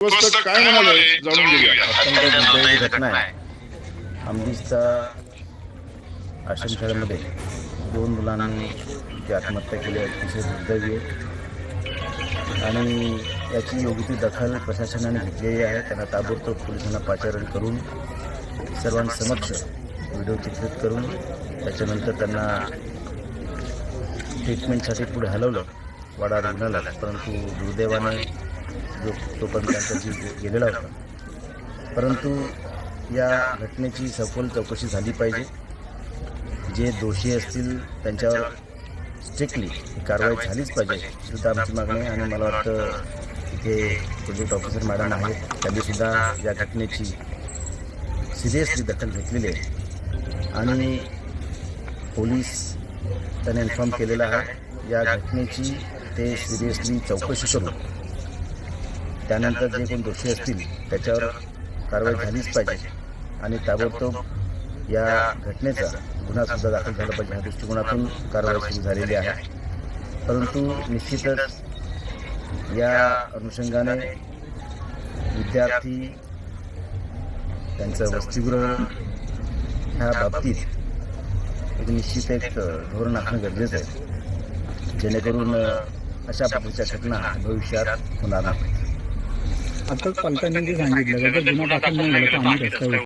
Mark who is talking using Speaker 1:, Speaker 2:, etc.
Speaker 1: काय म्हणाले जाणून घेऊया.
Speaker 2: घटना आहे. आंबिसचा आश्रमशाळेमध्ये दोन मुलांनी जी आत्महत्या केली आहे अतिशय दुर्दैवी आहे आणि याची योग्य ती दखल प्रशासनाने घेतलेली आहे. त्यांना ताबडतोब पोलिसांना पाचारण करून सर्वांसमक्ष व्हिडिओ चित्रित करून त्याच्यानंतर त्यांना ट्रीटमेंटसाठी पुढे हलवलं. वाडा रुग्णालयात. परंतु दुर्दैवाने जो तोपर्यंत त्यांचा जीव गेलेला होता. परंतु या घटनेची सखोल चौकशी झाली पाहिजे. जे दोषी असतील त्यांच्यावर स्ट्रिक्टली कारवाई झालीच पाहिजे. सुद्धा आमची मागणी आणि मला वाटतं इथे प्रोजेक्ट ऑफिसर मॅडम आहेत. त्यांनीसुद्धा या घटनेची सिरियसली दखल घेतलेली आहे. आणि पोलीस त्याने इन्फॉर्म केलेला आहे. या घटनेची ते सिरियसली चौकशी करून त्यानंतर जे कोण दोषी असतील त्याच्यावर कारवाई झालीच पाहिजे. आणि ताबडतोब या घटनेचा गुन्हासुद्धा दाखल झाला पाहिजे. ह्या दृष्टिकोनातून कारवाई सुरू झालेली आहे. परंतु निश्चितच या अनुषंगाने विद्यार्थी त्यांचं वसतिगृह ह्या बाबतीत एक निश्चित एक धोरण आखणं गरजेचं आहे. जेणेकरून अशा पद्धतीच्या घटना भविष्यात होणार नाही
Speaker 3: आता पालकांनी जे सांगितलं का जर गुन्हा दाखल नाही झाला तर आम्ही रस्त्यावर.